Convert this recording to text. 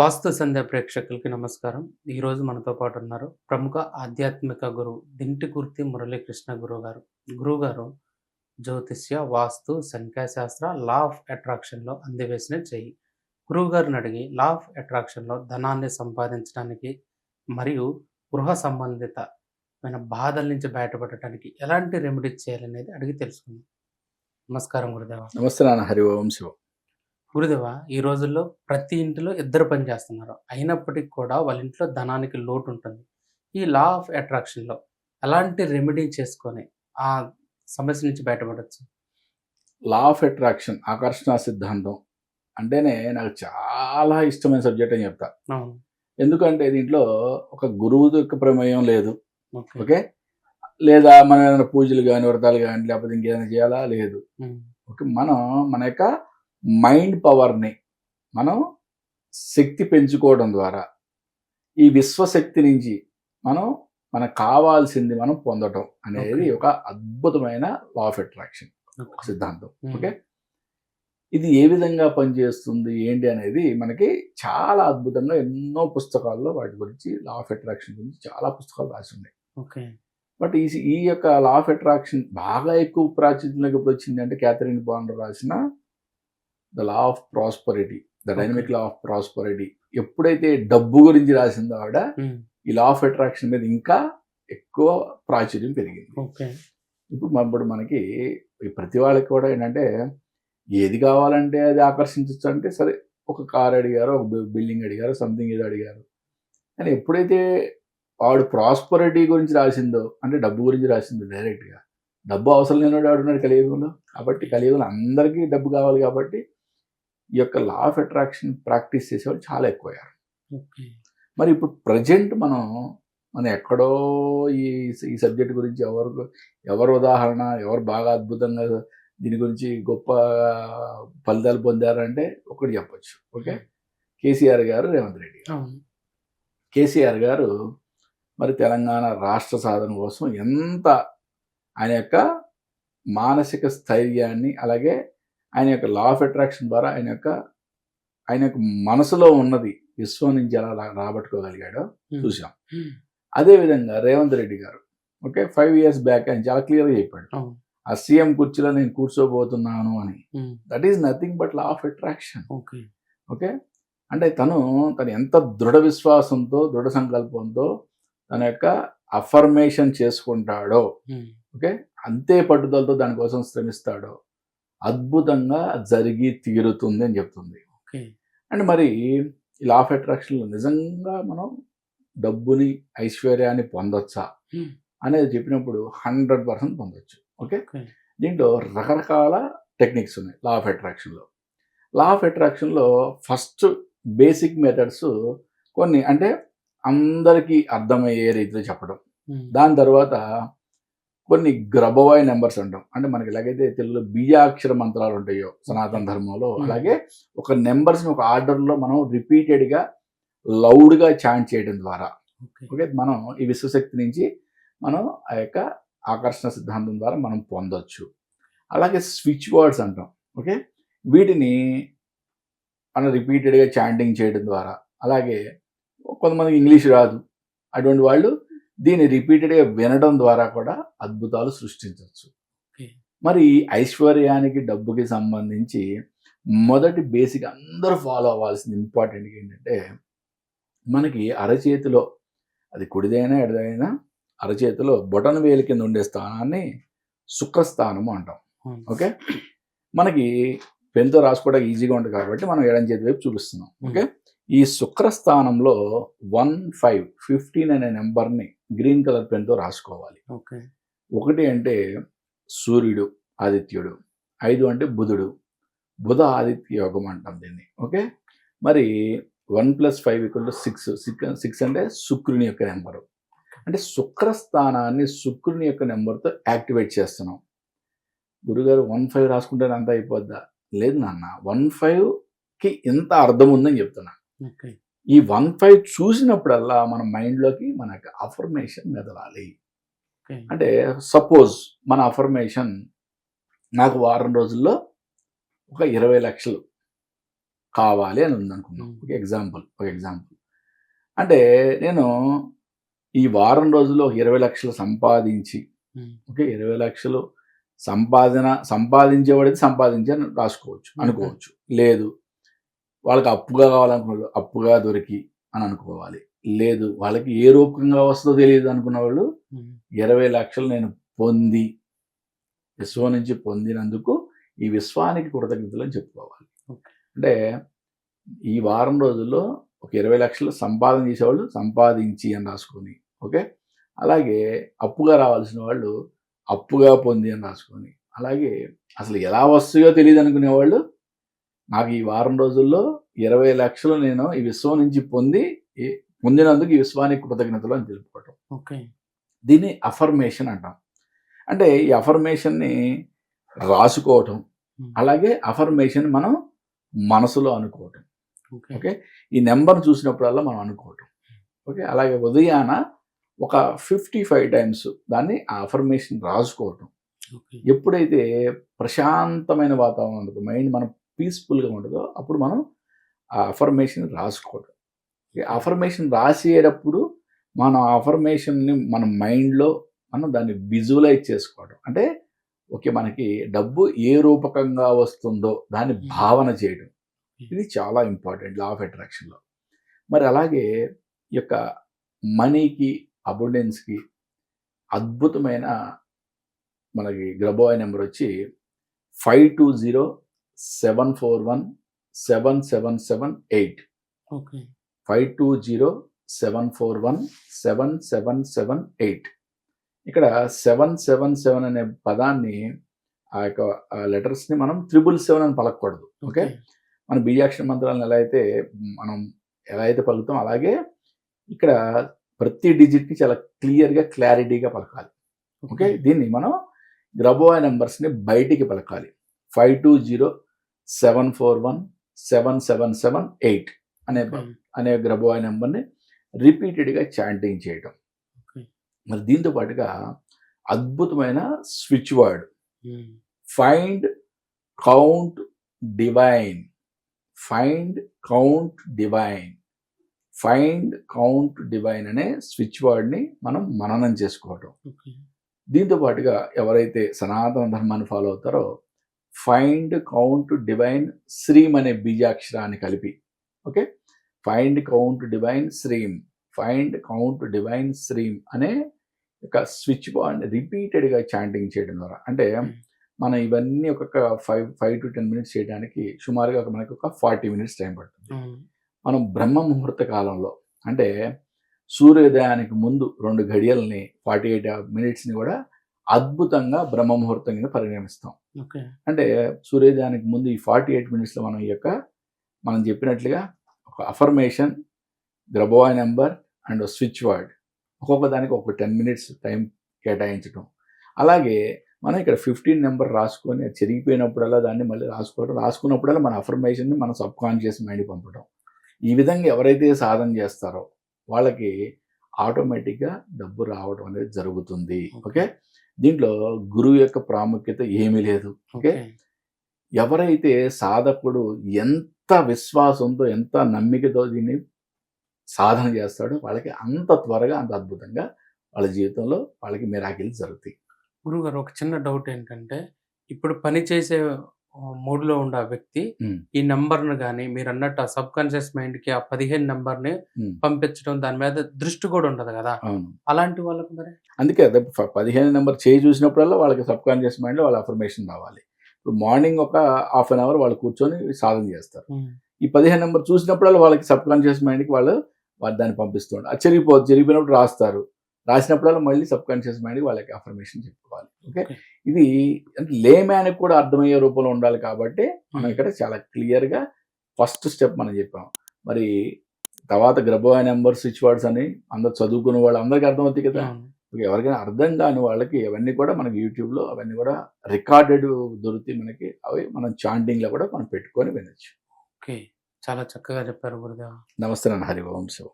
వాస్తు సంధ్య ప్రేక్షకులకి నమస్కారం. ఈరోజు మనతో పాటు ఉన్నారు ప్రముఖ ఆధ్యాత్మిక గురువు దింటికుర్తి మురళీకృష్ణ గురువు గారు గురువు గారు జ్యోతిష్య వాస్తు సంఖ్యాశాస్త్ర లా ఆఫ్ అట్రాక్షన్లో అందివేసిన చేయి. గురువు గారిని అడిగి లా ఆఫ్ అట్రాక్షన్లో ధనాన్ని సంపాదించడానికి మరియు గృహ సంబంధితమైన బాధల నుంచి బయటపడటానికి ఎలాంటి రెమెడీస్ చేయాలనేది అడిగి తెలుసుకుందాం. నమస్కారం గురుదేవ. నమస్తే నాన్న హరి ఓం శివం. గురుదేవ ఈ రోజుల్లో ప్రతి ఇంటిలో ఇద్దరు పని చేస్తున్నారు. అయినప్పటికీ కూడా వాళ్ళ ఇంట్లో ధనానికి లోటు ఉంటుంది ఈ లా ఆఫ్ అట్రాక్షన్లో ఎలాంటి రెమెడీ చేసుకొని ఆ సమస్య నుంచి బయటపడవచ్చు లా ఆఫ్ అట్రాక్షన్ ఆకర్షణ సిద్ధాంతం అంటేనే నాకు చాలా ఇష్టమైన సబ్జెక్ట్ అని చెప్తా. ఎందుకంటే దీంట్లో ఒక గురువు యొక్క ప్రమేయం లేదు. ఓకే. లేదా మనం ఏదైనా పూజలు కానీ వ్రతాలు కానీ లేకపోతే ఇంకేదైనా చేయాలా? లేదు. ఓకే మనం మన యొక్క మైండ్ పవర్ని మనం శక్తి పెంచుకోవడం ద్వారా ఈ విశ్వశక్తి నుంచి మనం మనకు కావాల్సింది మనం పొందటం అనేది. ఒక అద్భుతమైన లా ఆఫ్ అట్రాక్షన్. సిద్ధాంతం. ఓకే? ఇది ఏ విధంగా పనిచేస్తుంది ఏంటి అనేది మనకి చాలా అద్భుతంగా ఎన్నో పుస్తకాల్లో వాటి గురించి లా ఆఫ్ అట్రాక్షన్ గురించి చాలా పుస్తకాలు రాసి ఉన్నాయి ఓకే. బట్ ఈ ఈ యొక్క లా ఆఫ్ అట్రాక్షన్ బాగా ఎక్కువ ప్రాచుర్యంలోకి ఎప్పుడు వచ్చింది అంటే క్యాథరిన్ బాండ్ రాసిన the law of prosperity the dynamic law of prosperity. ఎప్పుడైతే డబ్బు గురించి రాసిందో ఆవిడ ఈ లా ఆఫ్ అట్రాక్షన్ మీద ఇంకా ఎక్కువ ప్రాచుర్యం పెరిగింది. ఇప్పుడు ఇప్పుడు మనకి ప్రతి వాళ్ళకి కూడా ఏంటంటే ఏది కావాలంటే అది ఆకర్షించవచ్చు అంటే సరే ఒక కార్ అడిగారు ఒక బిల్డింగ్ అడిగారు సంథింగ్ ఏదో అడిగారు. కానీ ఎప్పుడైతే వాడు ప్రాస్పరిటీ గురించి రాసిందో అంటే డబ్బు గురించి రాసిందో డైరెక్ట్గా డబ్బు అవసరం లేనివాడు ఆడున్నాడు కలియుగంలో. కాబట్టి కలియుగంలో అందరికీ డబ్బు కావాలి కాబట్టి ఈ యొక్క లా ఆఫ్ అట్రాక్షన్ ప్రాక్టీస్ చేసేవాళ్ళు చాలా ఎక్కువయ్యారు. మరి ఇప్పుడు ప్రజెంట్ మనం మనం ఎక్కడో ఈ ఈ సబ్జెక్ట్ గురించి ఎవరు ఎవరు ఉదాహరణ ఎవరు బాగా అద్భుతంగా దీని గురించి గొప్ప ఫలితాలు పొందారంటే ఒకటి చెప్పొచ్చు. ఓకే? కేసీఆర్ గారు రేవంత్ రెడ్డి గారు. కేసీఆర్ గారు మరి తెలంగాణ రాష్ట్ర సాధన కోసం ఎంత ఆయన యొక్క మానసిక స్థైర్యాన్ని అలాగే ఆయన యొక్క లా ఆఫ్ అట్రాక్షన్ ద్వారా ఆయన యొక్క ఆయన యొక్క మనసులో ఉన్నది విశ్వం నుంచి ఎలా రాబట్టుకోగలిగాడో ఉమ్, చూసాం ఉమ్, అదేవిధంగా రేవంత్ రెడ్డి గారు ఓకే ఫైవ్ ఇయర్స్ బ్యాక్ ఆయన చాలా క్లియర్గా చెప్పాడు. ఆ సీఎం కుర్చీలో నేను కూర్చోబోతున్నాను అని. That is nothing but law of attraction okay. అంటే తను తను ఎంత దృఢ విశ్వాసంతో దృఢ సంకల్పంతో తన యొక్క అఫర్మేషన్ చేసుకుంటాడో ఉమ్, ఓకే అంతే పట్టుదలతో దానికోసం శ్రమిస్తాడో అద్భుతంగా జరిగి తీరుతుంది అని చెప్తుంది. ఓకే. అండ్ మరి ఈ లా ఆఫ్ అట్రాక్షన్లో నిజంగా మనం డబ్బుని ఐశ్వర్యాన్ని పొందొచ్చా. అనేది చెప్పినప్పుడు హండ్రెడ్ పర్సెంట్ పొందొచ్చు. ఓకే? దీంట్లో రకరకాల టెక్నిక్స్ ఉన్నాయి లా ఆఫ్ అట్రాక్షన్లో లా. ఆఫ్ అట్రాక్షన్లో ఫస్ట్ బేసిక్ మెథడ్స్ కొన్ని అంటే అందరికీ అర్థమయ్యే రీతిలో చెప్పడం. దాని తర్వాత కొన్ని గ్రబవాయి నెంబర్స్ అంటాం. అంటే మనకి ఎలాగైతే తెలుగులో బీజాక్షర మంత్రాలు ఉంటాయో సనాతన ధర్మంలో Hmm. అలాగే ఒక నెంబర్స్ని ఒక ఆర్డర్లో మనం రిపీటెడ్గా లౌడ్గా చాంట్ చేయడం ద్వారా. ఓకే. మనం ఈ విశ్వశక్తి నుంచి మనం ఆ యొక్క ఆకర్షణ సిద్ధాంతం ద్వారా మనం పొందొచ్చు. అలాగే స్విచ్ వర్డ్స్ అంటాం. ఓకే? వీటిని మనం రిపీటెడ్గా చాంటింగ్ చేయడం ద్వారా. అలాగే కొంతమందికి ఇంగ్లీష్ రాదు. అటువంటి వాళ్ళు దీన్ని రిపీటెడ్గా వినడం ద్వారా కూడా అద్భుతాలు సృష్టించవచ్చు. మరి ఐశ్వర్యానికి డబ్బుకి సంబంధించి మొదటి బేసిక్ అందరూ ఫాలో అవ్వాల్సింది ఇంపార్టెంట్ ఏంటంటే మనకి అరచేతిలో అది కుడిదైనా ఎడదైనా అరచేతిలో బొటన వేలు కింద ఉండే స్థానాన్ని శుక్రస్థానము అంటాం. ఓకే? మనకి పెన్తో రాసుకోవడానికి ఈజీగా ఉంటుంది కాబట్టి మనం ఎడం చేతి వైపు చూపిస్తున్నాం. ఓకే? ఈ శుక్రస్థానంలో వన్ ఫైవ్ ఫిఫ్టీన్ అనే నెంబర్ని గ్రీన్ కలర్ పెన్తో రాసుకోవాలి. ఓకే. ఒకటి అంటే సూర్యుడు ఆదిత్యుడు ఐదు అంటే బుధుడు బుధ ఆదిత్య యోగం అంటాం దీన్ని. ఓకే? మరి వన్ ప్లస్ ఫైవ్ ఇక్కడ సిక్స్ సిక్స్ సిక్స్ అంటే శుక్రుని యొక్క నెంబరు. అంటే శుక్రస్థానాన్ని శుక్రుని యొక్క నెంబర్తో యాక్టివేట్ చేస్తున్నాం. గురుగారు వన్ ఫైవ్ రాసుకుంటే అంత అయిపోద్దా? లేదు నాన్న వన్ ఫైవ్కి ఎంత అర్థం ఉందని చెప్తున్నా. ఈ వన్ ఫైవ్ చూసినప్పుడల్లా మన మైండ్లోకి మనకు అఫర్మేషన్ మెదలాలి. అంటే సపోజ్ మన అఫర్మేషన్ నాకు వారం రోజుల్లో ఒక ఇరవై లక్షలు కావాలి అని ఉంది అనుకుందాం Hmm. ఒక ఎగ్జాంపుల్ ఒక ఎగ్జాంపుల్. అంటే నేను ఈ వారం రోజుల్లో ఒక ఇరవై లక్షలు సంపాదించి ఓకే ఇరవై లక్షలు సంపాదన సంపాదించేవాడికి సంపాదించి అని రాసుకోవచ్చు. అనుకోవచ్చు. లేదు వాళ్ళకి అప్పుగా కావాలనుకున్న అప్పుగా దొరికి అని అనుకోవాలి. లేదు వాళ్ళకి ఏ రూపంగా వస్తుందో తెలియదు అనుకున్న వాళ్ళు ఇరవై లక్షలు నేను పొంది విశ్వం నుంచి పొందినందుకు ఈ విశ్వానికి కృతజ్ఞతలు అని చెప్పుకోవాలి. అంటే ఈ వారం రోజుల్లో ఒక ఇరవై లక్షలు సంపాదన చేసేవాళ్ళు సంపాదించి అని రాసుకొని ఓకే? అలాగే అప్పుగా రావాల్సిన వాళ్ళు అప్పుగా పొంది అని రాసుకొని అలాగే అసలు ఎలా వస్తాయో తెలియదు అనుకునే వాళ్ళు నాకు ఈ వారం రోజుల్లో ఇరవై లక్షలు నేను ఈ విశ్వం నుంచి పొంది పొందినందుకు ఈ విశ్వానికి కృతజ్ఞతలు అని తెలుపుకోవటం. ఓకే. దీన్ని అఫర్మేషన్ అంటాం. అంటే ఈ అఫర్మేషన్ని రాసుకోవటం. అలాగే అఫర్మేషన్ మనం మనసులో అనుకోవటం. ఓకే. ఈ నెంబర్ చూసినప్పుడల్లా మనం అనుకోవటం. ఓకే? అలాగే ఉదయాన ఒక ఫిఫ్టీ ఫైవ్ టైమ్స్ దాన్ని ఆ అఫర్మేషన్ రాసుకోవటం. ఎప్పుడైతే ప్రశాంతమైన వాతావరణం ఉంటుందో మైండ్ మనం పీస్ఫుల్గా ఉంటుందో అప్పుడు మనం ఆ అఫర్మేషన్ రాసుకోవడం అఫర్మేషన్ రాసేటప్పుడు మన అఫర్మేషన్ని మన మైండ్లో మనం దాన్ని విజువలైజ్ చేసుకోవడం అంటే ఓకే మనకి డబ్బు ఏ రూపకంగా వస్తుందో దాన్ని భావన చేయడం ఇది చాలా ఇంపార్టెంట్ లా ఆఫ్ అట్రాక్షన్లో మరి అలాగే ఈ యొక్క మనీకి అబుండెన్స్కి అద్భుతమైన మనకి గ్రబోయ్ నెంబర్ వచ్చి five two zero seven four one seven seven seven eight okay five two zero seven four one seven seven seven eight ఇక్కడ సెవెన్ సెవెన్ సెవెన్ అనే పదాన్ని ఆ యొక్క లెటర్స్ని మనం త్రిబుల్ సెవెన్ అని పలకూడదు ఓకే? మన బీజాక్షర మంత్రాలను ఎలా అయితే మనం ఎలా అయితే పలుకుతాం అలాగే ఇక్కడ ప్రతి డిజిట్ని చాలా క్లియర్గా క్లారిటీగా పలకాలి. ఓకే? దీన్ని మనం గ్రబోయ్ నెంబర్స్ని బయటికి పలకాలి. Five two zero seven four one seven seven seven eight అనే అనే గ్రబోయ్ నెంబర్ని రిపీటెడ్గా చాంటింగ్ చేయటం. మరి దీంతో పాటుగా అద్భుతమైన switch word. Find count divine find count divine find count divine అనే స్విచ్ వర్డ్ని మనం మననం చేసుకోవటం. దీంతో పాటుగా ఎవరైతే సనాతన ధర్మాన్ని ఫాలో అవుతారో ఫైండ్ కౌంట్ డివైన్ శ్రీమ్ అనే బీజాక్షరాన్ని కలిపి. ఓకే ఫైండ్ కౌంట్ డివైన్ శ్రీమ్ ఫైండ్ కౌంట్ డివైన్ శ్రీమ్ అనే ఒక స్విచ్ బాండ్ రిపీటెడ్గా చాంటింగ్ చేయడం ద్వారా. అంటే మనం ఇవన్నీ ఒక five five to ten minutes చేయడానికి సుమారుగా ఒక మనకి ఒక ఫార్టీ మినిట్స్ టైం పడుతుంది. మనం బ్రహ్మ ముహూర్త కాలంలో అంటే సూర్యోదయానికి ముందు రెండు గడియల్ని ఫార్టీ ఎయిట్ మినిట్స్ని కూడా అద్భుతంగా బ్రహ్మ ముహూర్తం కింద పరిగణిస్తాం ఓకే. అంటే సూర్యోదయానికి ముందు ఈ ఫార్టీ ఎయిట్ మినిట్స్లో మనం ఈ యొక్క మనం చెప్పినట్లుగా ఒక affirmation Grabovoi number and switch word ఒక్కొక్క దానికి ఒక టెన్ మినిట్స్ టైం కేటాయించడం అలాగే మనం ఇక్కడ ఫిఫ్టీన్ నెంబర్ రాసుకొని చెరిగిపోయినప్పుడల్లా దాన్ని మళ్ళీ రాసుకోవడం రాసుకున్నప్పుడల్లా మన అఫర్మేషన్ని మన సబ్ కాన్షియస్ మైండ్కి పంపడం ఈ విధంగా ఎవరైతే సాధన చేస్తారో వాళ్ళకి ఆటోమేటిక్గా డబ్బు రావడం అనేది జరుగుతుంది. ఓకే? దీంట్లో గురువు యొక్క ప్రాముఖ్యత ఏమీ లేదు. ఓకే? ఎవరైతే సాధకుడు ఎంత విశ్వాసంతో ఎంత నమ్మికతో దీన్ని సాధన చేస్తాడో వాళ్ళకి అంత త్వరగా అంత అద్భుతంగా వాళ్ళ జీవితంలో వాళ్ళకి మిరాకిల్స్ జరుగుతాయి. గురుగారు ఒక చిన్న డౌట్ ఏంటంటే ఇప్పుడు పని చేసే మూడ్లో ఉన్న ఆ వ్యక్తి. ఈ నంబర్ను కానీ మీరు అన్నట్టు ఆ సబ్ కాన్షియస్ మైండ్కి ఆ పదిహేను నంబర్ని. పంపించడం దాని మీద దృష్టి కూడా ఉండదు కదా. అలాంటి వాళ్ళకు మరి? అందుకే అదే పదిహేను నెంబర్ చేయి చూసినప్పుడల్లా వాళ్ళకి సబ్ కాన్షియస్ మైండ్లో వాళ్ళ అఫర్మేషన్ రావాలి. ఇప్పుడు మార్నింగ్ ఒక హాఫ్ అన్ అవర్ వాళ్ళు కూర్చొని సాధన చేస్తారు. ఈ పదిహేను నెంబర్ చూసినప్పుడల్లా వాళ్ళకి సబ్ కాన్షియస్ మైండ్కి వాళ్ళు వాళ్ళు దాన్ని పంపిస్తుంటారు అది చెరిగిపోదు చెరిగిపోయినప్పుడు రాస్తారు. రాసినప్పుడల్లా మళ్ళీ సబ్ కాన్షియస్ మైండ్కి వాళ్ళకి అఫర్మేషన్ చెప్పుకోవాలి. ఓకే. ఇది అంటే లేమ్యాన్కి కూడా అర్థమయ్యే రూపంలో ఉండాలి కాబట్టి మనం ఇక్కడ చాలా క్లియర్గా ఫస్ట్ స్టెప్ మనం చెప్పాం. మరి తర్వాత గ్రబోయ్ నెంబర్ స్విచ్ వర్డ్స్ అని అందరు చదువుకునే వాళ్ళు అందరికీ అర్థమవుతాయి కదా. ఎవరికైనా అర్థం కాని వాళ్ళకి అవన్నీ కూడా మనకి యూట్యూబ్లో అవన్నీ కూడా రికార్డెడ్ దొరుకుతాయి మనకి. అవి మనం చాంటింగ్లో కూడా మనం పెట్టుకొని వినొచ్చు. ఓకే చాలా చక్కగా చెప్పారు గురుదేవ నమస్తే నాన్న. హరి శివ.